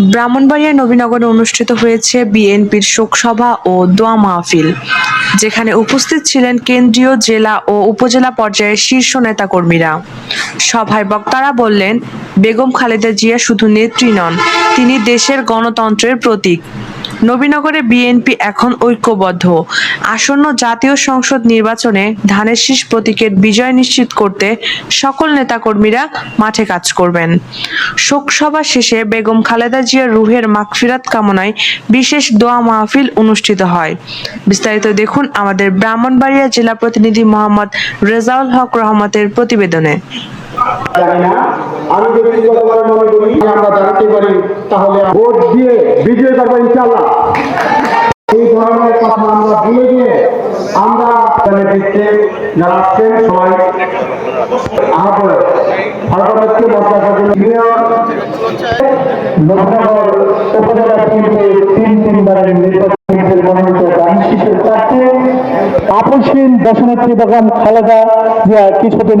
ব্রাহ্মণবাড়িয়া নবীনগরে অনুষ্ঠিত হয়েছে বিএনপির শোকসভা ও দোয়া মাহফিল, যেখানে উপস্থিত ছিলেন কেন্দ্রীয় জেলা ও উপজেলা পর্যায়ের শীর্ষ নেতাকর্মীরা। সভায় বক্তারা বললেন, বেগম খালেদা জিয়া শুধু নেত্রী নন, তিনি দেশের গণতন্ত্রের প্রতীক। নবীনগরে বিএনপি এখন ঐক্যবদ্ধ। আসন্ন জাতীয় সংসদ নির্বাচনে ধানের শীষ প্রতীকের বিজয় নিশ্চিত করতে সকল নেতাকর্মীরা মাঠে কাজ করবেন। শোকসভা শেষে বেগম খালেদা জিয়ার রুহের মাগফিরাত কামনায় বিশেষ দোয়া মাহফিল অনুষ্ঠিত হয়। বিস্তারিত দেখুন আমাদের ব্রাহ্মণবাড়িয়া জেলা প্রতিনিধি মোহাম্মদ রেজাউল হক রহমতের প্রতিবেদনে। আমি ব্যক্তিগতভাবে মনে করি যে আমরা দাঁড়াতে পারি, তাহলে ভোট দিয়ে বিজয় করব ইনশাল্লাহ এই ধরনের কথা আমরা ভুলে গিয়ে আমরা নেতৃত্বে যারা আসছেন সবাই। আপসহীন দশনেত্রী বেগম খালেদা জিয়া কিছুদিন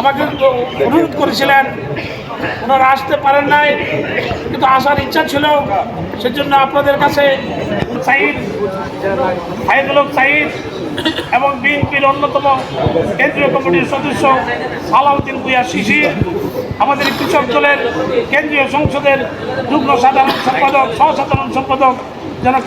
আমাকে অনুরোধ করেছিলেন, ওনারা আসতে পারেন নাই, কিন্তু আসার ইচ্ছা ছিল, সেজন্য আপনাদের কাছে সাইদ, সাইদুল হক সাইদ এবং বিএনপির অন্যতম কেন্দ্রীয় কমিটির সদস্য সালাউদ্দিন ভুইয়া শিশির আমাদের কৃষক দলের কেন্দ্রীয় সংসদের যুগ্ম সাধারণ সম্পাদক সহ সাধারণ সম্পাদক জনাব